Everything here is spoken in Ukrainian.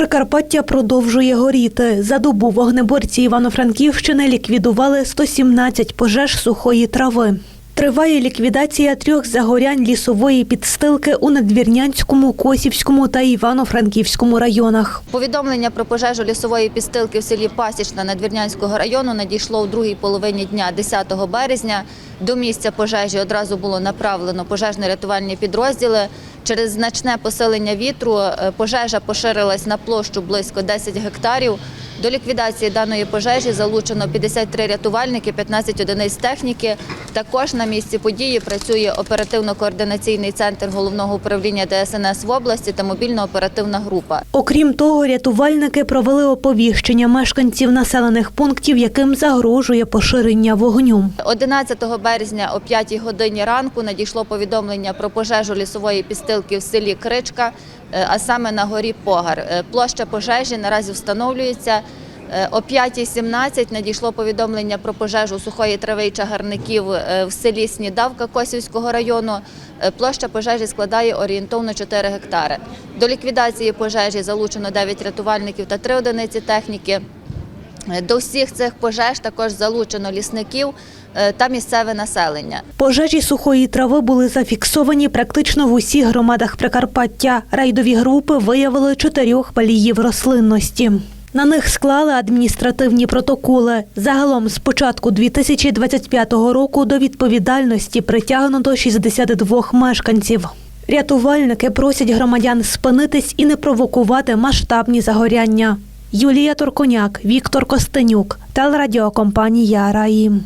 Прикарпаття продовжує горіти. За добу вогнеборці Івано-Франківщини ліквідували 117 пожеж сухої трави. Триває ліквідація трьох загорянь лісової підстилки у Надвірнянському, Косівському та Івано-Франківському районах. Повідомлення про пожежу лісової підстилки в селі Пасічна Надвірнянського району надійшло у другій половині дня 10 березня. До місця пожежі одразу було направлено пожежно-рятувальні підрозділи. Через значне посилення вітру е, пожежа поширилась на площу близько 10 гектарів. До ліквідації даної пожежі залучено 53 рятувальники, 15 одиниць техніки. Також на місці події працює оперативно-координаційний центр головного управління ДСНС в області та мобільно-оперативна група. Окрім того, рятувальники провели оповіщення мешканців населених пунктів, яким загрожує поширення вогню. 11 березня о 5 годині ранку надійшло повідомлення про пожежу лісової підстилки в селі Кричка, е, а саме на горі Погар. Е, Площа пожежі наразі встановлюється. Е, О 5.17 надійшло повідомлення про пожежу сухої трави і чагарників е, в селі Снідавка Косівського району. Е, Площа пожежі складає орієнтовно 4 гектари. До ліквідації пожежі залучено 9 рятувальників та 3 одиниці техніки. До всіх цих пожеж також залучено лісників та місцеве населення. Пожежі сухої трави були зафіксовані практично в усіх громадах Прикарпаття. Райдові групи виявили чотирьох паліїв рослинності. На них склали адміністративні протоколи. Загалом з початку 2025 року до відповідальності притягнуто 62 мешканців. Рятувальники просять громадян спинитись і не провокувати масштабні загоряння. Юлія Турконяк, Віктор Костенюк, телерадіокомпанія Раїм.